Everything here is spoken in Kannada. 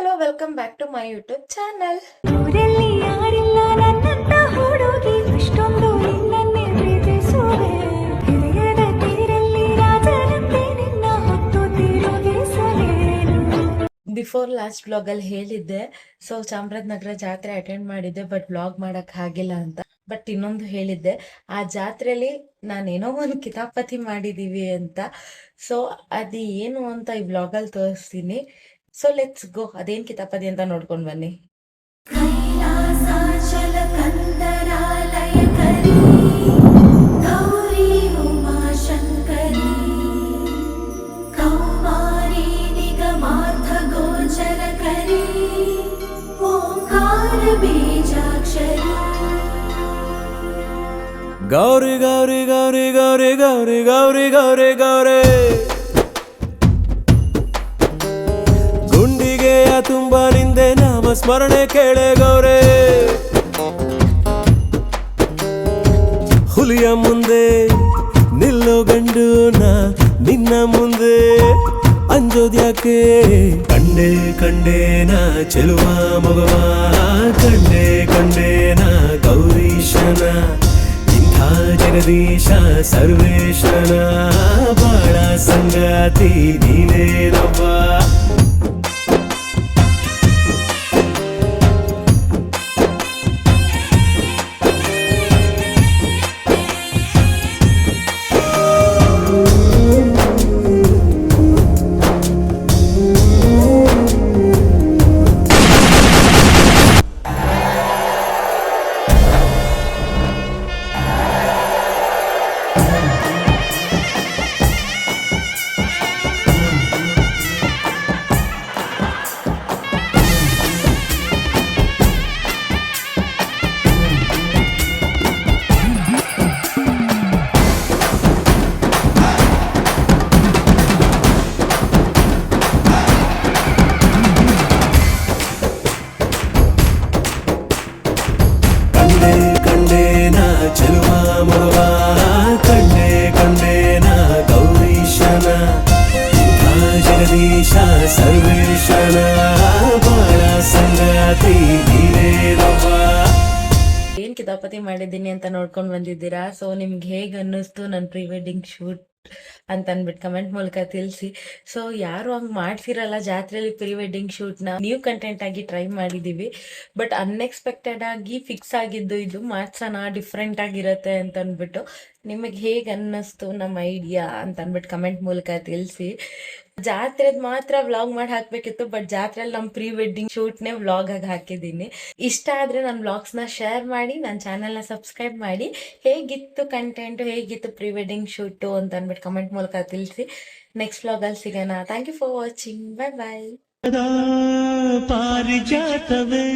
Hello welcome back to my YouTube channel before last ಅಲ್ಲಿ ಹೇಳಿದ್ದೆ ಸೊ ಚಾಮರಾಜನಗರ ಜಾತ್ರೆ ಅಟೆಂಡ್ ಮಾಡಿದ್ದೆ ಬಟ್ ಬ್ಲಾಗ್ ಮಾಡಕ್ ಆಗಿಲ್ಲ ಅಂತ. ಬಟ್ ಇನ್ನೊಂದು ಹೇಳಿದ್ದೆ ಆ ಜಾತ್ರೆಯಲ್ಲಿ ನಾನೇನೋ ಒಂದು ಕಿತಾಪತಿ ಮಾಡಿದೀವಿ ಅಂತ. ಸೊ ಅದು ಏನು ಅಂತ ಈ ಬ್ಲಾಗಲ್ಲಿ ತೋರಿಸ್ತೀನಿ. ಸೊ ಲೆಟ್ಸ್ ಗೋ ಅದೇನ್ ಕಿತಾಪತಿ ಅಂತ ನೋಡ್ಕೊಂಡ್ ಬನ್ನಿ ಕೈಲಾಸಾಚಲ ಕಂದರಾಲಯ ಕರಿ ಗೌರಿ ಉಮಾಶಂಕರಿ ಕೌಮಾರಿ ನಿಗಮಾರ್ಥ ಗೋಚರ ಕರಿ ಓಂಕಾರ ಬೀಜಾಕ್ಷರಿ ಗೌರಿ ಗೌರಿ ಗೌರಿ ಗೌರಿ ಗೌರಿ ಗೌರಿ ಗೌರಿ ನಿಂದೆ ನಾಮ ಸ್ಮರಣೆ ಕೇಳೆ ಗೌರಿ. ಹುಲಿಯ ಮುಂದೆ ನಿಲ್ಲೋ ಗಂಡು ನಾ ನಿನ್ನ ಮುಂದೆ. ಅಂಜೋದ್ಯಾಕೆ ಕಂಡೆ ಕಂಡೇನ ಚೆಲುವ ಮಗವ. ಕಂಡೆ ಕಂಡೇನ ಗೌರೀಶನ. ಇಂಥ ಜಗದೀಶ ಸರ್ವೇಶನ ಬಾಳ ಸಂಗಾತಿ ನೀನೇನವ್ವ ಗೌರೀಶನ. ಏನ್ ಕಿತಾಪತಿ ಮಾಡಿದ್ದೀನಿ ಅಂತ ನೋಡ್ಕೊಂಡು ಬಂದಿದ್ದೀರಾ? ಸೊ ನಿಮ್ಗೆ ಹೇಗ್ ಅನ್ನಿಸ್ತು ನನ್ನ ಪ್ರೀ ವೆಡ್ಡಿಂಗ್ ಶೂಟ್? ಅಂತ ಅಂದ್ಬಿಟ್ಟು ಕಮೆಂಟ್ ಮೂಲಕ ತಿಳಿಸಿ. ಸೊ ಯಾರು ಹಂಗ್ ಮಾಡ್ತಿರಲ್ಲ ಜಾತ್ರೆಯಲ್ಲಿ ಪ್ರೀ ವೆಡ್ಡಿಂಗ್ ಶೂಟ್ನ? ನ್ಯೂ ಕಂಟೆಂಟ್ ಆಗಿ ಟ್ರೈ ಮಾಡಿದೀವಿ. ಬಟ್ ಅನ್ಎಕ್ಸ್ಪೆಕ್ಟೆಡ್ ಆಗಿ ಫಿಕ್ಸ್ ಆಗಿದ್ದು ಇದು ಮಾಡ್ಸೋಣ ಡಿಫ್ರೆಂಟ್ ಆಗಿರತ್ತೆ ಅಂತ ಅಂದ್ಬಿಟ್ಟು. ನಿಮಗೆ ಹೇಗೆ ಅನ್ನಿಸ್ತು ನಮ್ಮ ಐಡಿಯಾ ಅಂತ ಅಂದ್ಬಿಟ್ಟು ಕಮೆಂಟ್ ಮೂಲಕ ತಿಳಿಸಿ. ಜಾತ್ರೆದ್ ಮಾತ್ರ ವ್ಲಾಗ್ ಮಾಡಿ ಹಾಕ್ಬೇಕಿತ್ತು ಬಟ್ ಜಾತ್ರೆಯಲ್ಲಿ ನಮ್ಮ ಪ್ರೀ ವೆಡ್ಡಿಂಗ್ ಶೂಟ್ನೇ ವ್ಲಾಗ್ ಆಗಿ ಹಾಕಿದ್ದೀನಿ. ಇಷ್ಟ ಆದರೆ ನನ್ನ ವ್ಲಾಗ್ಸ್ನ ಶೇರ್ ಮಾಡಿ ನನ್ನ ನ ಸಬ್ಸ್ಕ್ರೈಬ್ ಮಾಡಿ. ಹೇಗಿತ್ತು ಕಂಟೆಂಟು ಹೇಗಿತ್ತು ಪ್ರೀ ವೆಡ್ಡಿಂಗ್ ಶೂಟು ಅಂತ ಅಂದ್ಬಿಟ್ಟು ಕಮೆಂಟ್ ಮೂಲಕ ತಿಳಿಸಿ. ನೆಕ್ಸ್ಟ್ ವ್ಲಾಗಲ್ಲಿ ಸಿಗೋಣ. Thank you for watching bye bye ಪಾರಿಜಾತವೇ.